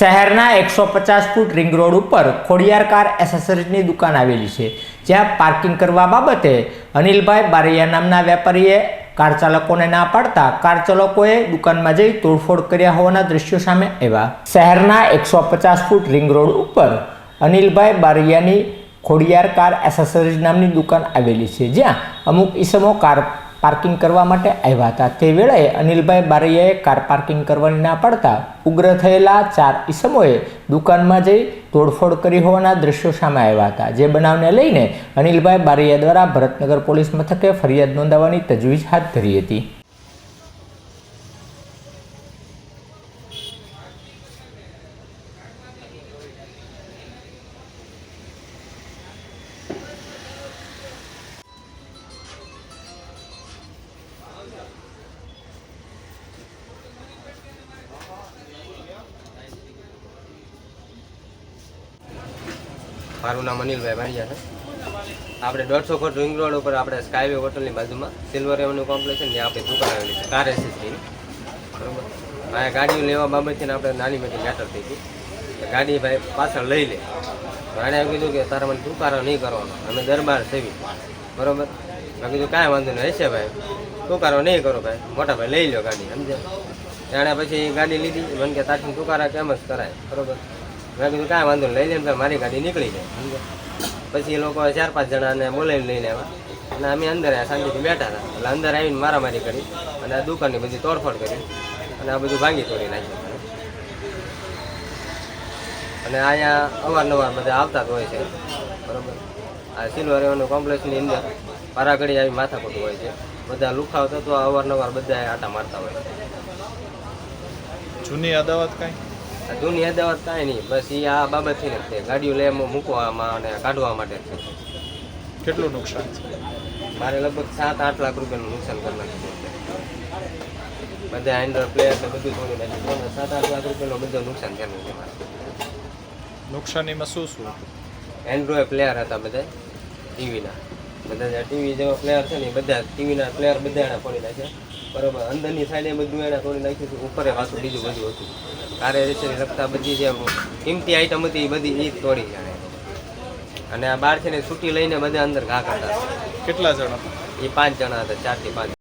શહેરના એકસો પચાસ ફૂટ રિંગ રોડ ઉપર ખોડિયાર કાર એસેસરીઝની દુકાન આવેલી છે, જ્યાં પાર્કિંગ કરવા બાબતે અનિલભાઈ બારૈયા નામના વેપારીએ કાર ચાલકોને ના પાડતા કાર ચાલકોએ દુકાનમાં જઈ તોડફોડ કર્યા હોવાના દ્રશ્યો સામે આવ્યા. શહેરના એકસો પચાસ ફૂટ રિંગ રોડ ઉપર અનિલભાઈ બારૈયાની ખોડિયાર કાર એસેસરીઝ નામની દુકાન આવેલી છે, જ્યાં અમુક ઈસમો કાર પાર્કિંગ કરવા માટે આવ્યા હતા. તે વેળાએ અનિલભાઈ બારૈયાએ કાર પાર્કિંગ કરવાની ના પાડતા ઉગ્ર થયેલા ચાર ઈસમોએ દુકાનમાં જઈ તોડફોડ કરી હોવાના દ્રશ્યો સામે આવ્યા હતા. જે બનાવને લઈને અનિલભાઈ બારૈયા દ્વારા ભરતનગર પોલીસ મથકે ફરિયાદ નોંધાવવાની તજવીજ હાથ ધરી હતી. મારું નામ અનિલભાઈ ભાંડિયા છે. આપણે દોઢસો ફૂટ રિંગ રોડ ઉપર આપણે સ્કાયવે હોટલની બાજુમાં સિલ્વર રેવન્યુ કોમ્પ્લેક્સ છે ને આપણી દુકાન આવેલી છે કાર એસેસરીની બરોબર? અહીંયા ગાડીઓ લેવા બાબતથી આપણે નાની મોટી મેટર થઈ હતી ગાડી ભાઈ પાછળ લઈ લે. એમ કીધું કે તારા મને ટૂંકારો નહીં કરવાનો. અમે દરબાર સેવી. બરોબર? મેં કીધું, કાંઈ વાંધો નહીં હશે ભાઈ. ટૂંકારો નહીં કરો ભાઈ. મોટા ભાઈ લઈ લો ગાડી સમજે એણે પછી ગાડી લીધી. મને કે તારથી ટૂંકારા કેમ જ કરાય? બરોબર? મેં કીધું, કાંઈ વાંધો લઈ લે મારી ગાડી નીકળી જાય. પછી એ લોકો ચાર પાંચ જણાને બોલાવીને લઈને આવ્યા. અને અમે અંદર શાંતિથી બેઠા હતા. એટલે અંદર આવીને મારામારી કરી અને આ દુકાનની બધી તોડફોડ કરી અને આ બધું ભાંગી તોડી નાખ્યું. અને અહીંયા અવારનવાર બધા આવતા જ હોય છે. બરોબર? આ સિલ્વર કોમ્પ્લેક્સની અંદર પારાગડી આવી માથાકૂટ હોય છે. બધા લુખાવ તો અવારનવાર બધા આટા મારતા હોય જૂની અદાવત કાંઈ? જૂની અદાવત કાંઈ નહીં બસ એ આ બાબતથી જ છે ગાડીઓ લે મૂકવામાં અને કાઢવા માટે છે. કેટલું નુકસાન છે? મારે લગભગ સાત આઠ લાખ રૂપિયાનું નુકસાન કરી નાખ્યું છે. બધા હેન્ડર પ્લેયર ને બધું થોડું નાખ્યું સાત આઠ લાખ રૂપિયાનું બધું નુકસાન થયેલું છે મારે નુકસાનીમાં શું શું? એન્ડ્રોય પ્લેયર હતા બધા ટીવીના બધા જે ટીવી જેવા પ્લેયર છે ને બધા ટીવીના પ્લેયર બધા એના તોડી નાખ્યા. બરોબર અંદરની સાઈડે બધું એને તોડી નાખ્યું હતું ઉપર પાછું બીજું બધું હતું. કાર્ય છે લગતા બધી જે કિંમતી આઈટમ હતી એ બધી એ તોડી જાણે. અને આ બાર છે ને છૂટી લઈને બધા અંદર ઘા કરતા કેટલા જણા એ પાંચ જણા હતા ચારથી પાંચ.